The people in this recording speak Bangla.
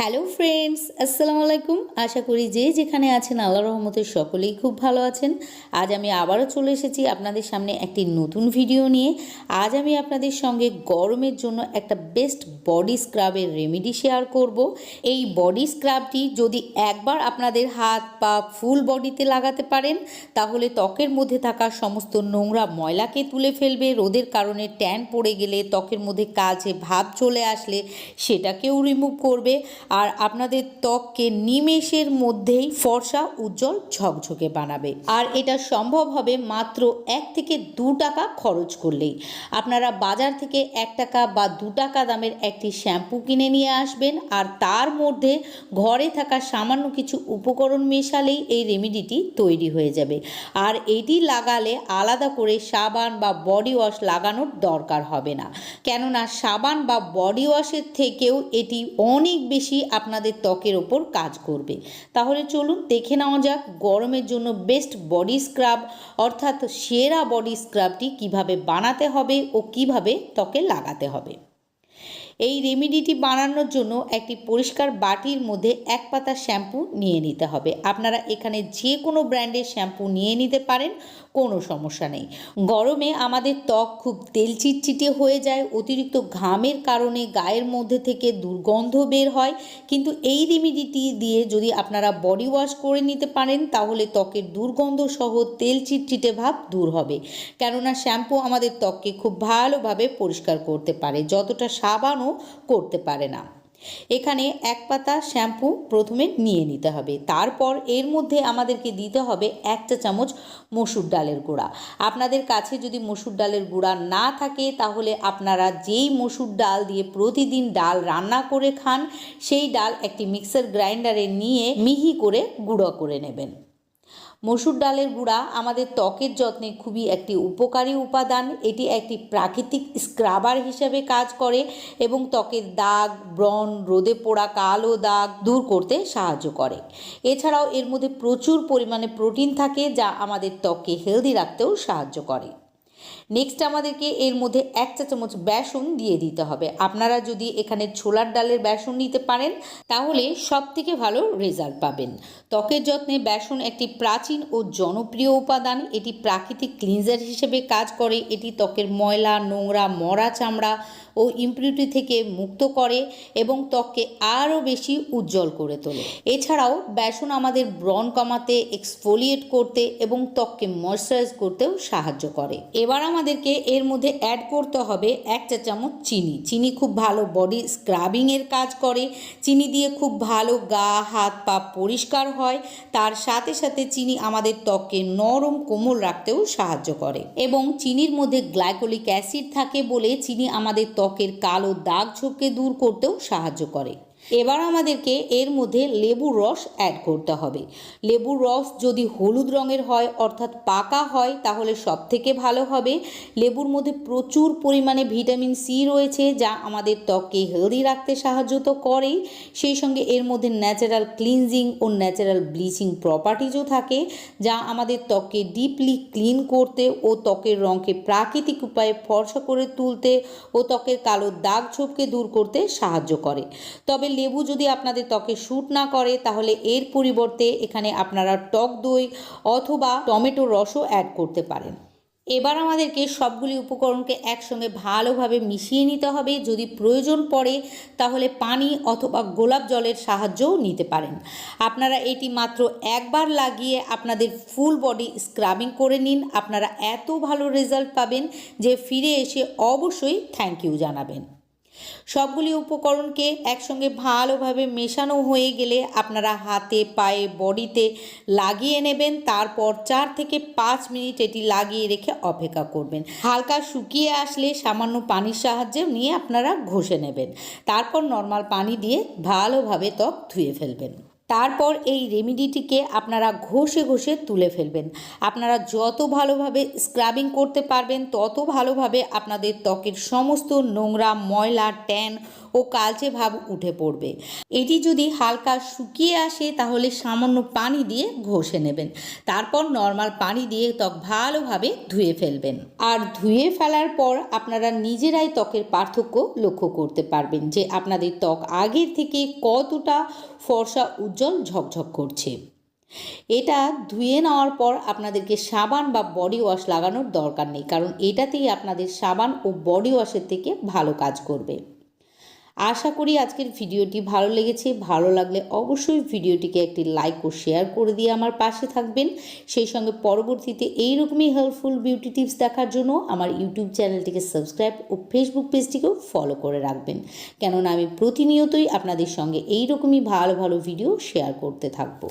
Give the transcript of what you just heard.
হ্যালো ফ্রেন্ডস আসসালামু আলাইকুম আশা করি যে যেখানে আছেন আল্লাহ রহমতের সকলেই খুব ভালো আছেন। আজ আমি আবারও চলে এসেছি আপনাদের সামনে একটি নতুন ভিডিও নিয়ে। আজ আমি আপনাদের সঙ্গে গরমের জন্য একটা বেস্ট বডি স্ক্রাবের রেমেডি শেয়ার করব। এই বডি স্ক্রাবটি যদি একবার আপনাদের হাত পা ফুল বডিতে লাগাতে পারেন, তাহলে ত্বকের মধ্যে থাকা সমস্ত নোংরা ময়লাকে তুলে ফেলবে, রোদের কারণে ট্যান পড়ে গেলে ত্বকের মধ্যে কালচে ভাব চলে আসলে সেটাকেও রিমুভ করবে। আর আপনাদের ত্বককে নিমেষের মধ্যেই ফর্সা, উজ্জ্বল ঝকঝকে বানাবে। আর এটা সম্ভব হবে মাত্র এক থেকে দু টাকা খরচ করলেই। আপনারা বাজার থেকে এক টাকা বা দু টাকা দামের একটি শ্যাম্পু কিনে নিয়ে আসবেন আর তার মধ্যে ঘরে থাকা সামান্য কিছু উপকরণ মেশালেই এই রেমিডিটি তৈরি হয়ে যাবে। আর এটি লাগালে আলাদা করে সাবান বা বডি ওয়াশ লাগানোর দরকার হবে না। কেননা সাবান বা বডি ওয়াশের থেকেও এটি অনেক বেশি আপনাদের ত্বকের ওপর কাজ করবে? তাহলে চলুন দেখে নেওয়া যাক গরমের জন্য বেস্ট বডি স্ক্রাব অর্থাৎ সেরা বডি স্ক্রাবটি কীভাবে বানাতে হবে ও কীভাবে ত্বকে লাগাতে হবে। এই রেমিডিটি বানানোর জন্য একটি পরিষ্কার বাটির মধ্যে এক পাতা শ্যাম্পু নিয়ে নিতে হবে। আপনারা এখানে যে কোনো ব্র্যান্ডের শ্যাম্পু নিয়ে নিতে পারেন কোনো সমস্যা নেই। গরমে আমাদের ত্বক খুব তেল চিটচিটে হয়ে যায়, অতিরিক্ত ঘামের কারণে গায়ের মধ্যে থেকে দুর্গন্ধ বের হয়। কিন্তু এই রেমেডিটি দিয়ে যদি আপনারা বডি ওয়াশ করে নিতে পারেন, তাহলে ত্বকের দুর্গন্ধ সহ তেল চিটচিটে ভাব দূর হবে। কেননা শ্যাম্পু আমাদের ত্বককে খুব ভালোভাবে পরিষ্কার করতে পারে, যতটা সাবানও করতে পারে না। এখানে এক পাতা শ্যাম্পু প্রথমে নিয়ে নিতে হবে। তারপর এর মধ্যে আমাদেরকে দিতে হবে একটা চামচ মসুর ডালের গুঁড়া। আপনাদের কাছে যদি মসুর ডালের গুঁড়া না থাকে, তাহলে আপনারা যেই মসুর ডাল দিয়ে প্রতিদিন ডাল রান্না করে খান, সেই ডাল একটি মিক্সার গ্রাইন্ডারে নিয়ে মিহি করে গুঁড়ো করে নেবেন। মসুর ডালের গুঁড়া আমাদের ত্বকের যত্নে খুবই একটি উপকারী উপাদান। এটি একটি প্রাকৃতিক স্ক্রাবার হিসেবে কাজ করে এবং ত্বকের দাগ, ব্রণ, রোদে পোড়া কালো দাগ দূর করতে সাহায্য করে। এছাড়াও এর মধ্যে প্রচুর পরিমাণে প্রোটিন থাকে যা আমাদের ত্বককে হেলদি রাখতেও সাহায্য করে। নেক্সট আমাদেরকে এর মধ্যে এক চা চামচ বেসন দিয়ে দিতে হবে। আপনারা যদি এখানে ছোলার ডালের বেসন নিতে পারেন, তাহলে সব থেকে ভালো রেজাল্ট পাবেন। ত্বকের যত্নে বেসন একটি প্রাচীন ও জনপ্রিয় উপাদান। এটি প্রাকৃতিক ক্লিনজার হিসেবে কাজ করে। এটি ত্বকের ময়লা, নোংরা, মরা চামড়া ও ইমপ্রিউরিটি থেকে মুক্ত করে এবং ত্বককে আরও বেশি উজ্জ্বল করে তোলে। এছাড়াও বেসন আমাদের ব্রণ কমাতে এক্সফোলিয়েট করতে এবং ত্বককে ময়শ্চারাইজ করতেও সাহায্য করে। এবার আমাদেরকে এর মধ্যে অ্যাড করতে হবে এক চা চামচ চিনি। চিনি খুব ভালো বডি স্ক্রাবিংয়ের কাজ করে। চিনি দিয়ে খুব ভালো গা, হাত, পা পরিষ্কার হয়। তার সাথে সাথে চিনি আমাদের ত্বককে নরম কোমল রাখতেও সাহায্য করে। এবং চিনির মধ্যে গ্লাইকোলিক অ্যাসিড থাকে বলে চিনি আমাদের ত্বকের কালো দাগ ঝোপকে দূর করতেও সাহায্য করে। এবার আমাদেরকে এর মধ্যে লেবুর রস অ্যাড করতে হবে। লেবুর রস যদি হলুদ রঙের হয়, অর্থাৎ পাকা হয়, তাহলে সব থেকে ভালো হবে। লেবুর মধ্যে প্রচুর পরিমাণে ভিটামিন সি রয়েছে, যা আমাদের ত্বককে হেলদি রাখতে সাহায্য তো করেই। সেই সঙ্গে এর মধ্যে ন্যাচারাল ক্লিনজিং ও ন্যাচারাল ব্লিচিং প্রপার্টিজও থাকে, যা আমাদের ত্বককে ডিপলি ক্লিন করতে ও ত্বকের রঙকে প্রাকৃতিক উপায়ে ফর্সা করে তুলতে ও ত্বকের কালো দাগ ছোপকে দূর করতে সাহায্য করে। তবে লেবু যদি আপনাদের ত্বকে শ্যুট না করে, তাহলে এর পরিবর্তে এখানে আপনারা টক দই অথবা টমেটো রসও অ্যাড করতে পারেন। এবার আমাদেরকে সবগুলি উপকরণকে একসঙ্গে ভালোভাবে মিশিয়ে নিতে হবে। যদি প্রয়োজন পড়ে, তাহলে পানি অথবা গোলাপ জলের সাহায্যও নিতে পারেন। আপনারা এটি মাত্র একবার লাগিয়ে আপনাদের ফুল বডি স্ক্রাবিং করে নিন। আপনারা এত ভালো রেজাল্ট পাবেন যে ফিরে এসে অবশ্যই থ্যাংক ইউ জানাবেন। সবগুলি উপকরণকে একসঙ্গে ভালোভাবে মেশানো হয়ে গেলে আপনারা হাতে, পায়ে, বডিতে লাগিয়ে নেবেন। তারপর চার থেকে পাঁচ মিনিট এটি লাগিয়ে রেখে অপেক্ষা করবেন। হালকা শুকিয়ে আসলে সামান্য পানির সাহায্যে নিয়ে আপনারা ঘষে নেবেন। তারপর নর্মাল পানি দিয়ে ভালোভাবে ত্বক ধুয়ে ফেলবেন। তারপর এই রেমিডিটিকে আপনারা ঘষে ঘষে তুলে ফেলবেন। আপনারা যত ভালোভাবে স্ক্রাবিং করতে পারবেন, তত ভালোভাবে আপনাদের ত্বকের সমস্ত নোংরা, ময়লা, ট্যান ও কালচে ভাব উঠে পড়বে। এটি যদি হালকা শুকিয়ে আসে, তাহলে সামান্য পানি দিয়ে ঘষে নেবেন। তারপর নর্মাল পানি দিয়ে ত্বক ভালোভাবে ধুয়ে ফেলবেন। আর ধুয়ে ফেলার পর আপনারা নিজেরাই ত্বকের পার্থক্য লক্ষ্য করতে পারবেন যে আপনাদের ত্বক আগের থেকে কতটা ফর্সা উজ্জ্বল ঝকঝক করছে। এটা ধুয়ে নেওয়ার পর আপনাদেরকে সাবান বা বডি ওয়াশ লাগানোর দরকার নেই, কারণ এটাতেই আপনাদের সাবান ও বডি ওয়াশের থেকে ভালো কাজ করবে। আশা করি আজকের ভিডিওটি ভালো লেগেছে। ভালো লাগলে অবশ্যই ভিডিওটিকে একটি লাইক ও শেয়ার করে দিয়ে আমার পাশে থাকবেন। সেই সঙ্গে পরবর্তীতে এই রকমই হেল্পফুল বিউটি টিপস দেখার জন্য আমার ইউটিউব চ্যানেলটিকে সাবস্ক্রাইব ও ফেসবুক পেজটিকেও ফলো করে রাখবেন। কেননা আমি প্রতিনিয়তই আপনাদের সঙ্গে এইরকমই ভালো ভালো ভিডিও শেয়ার করতে থাকব।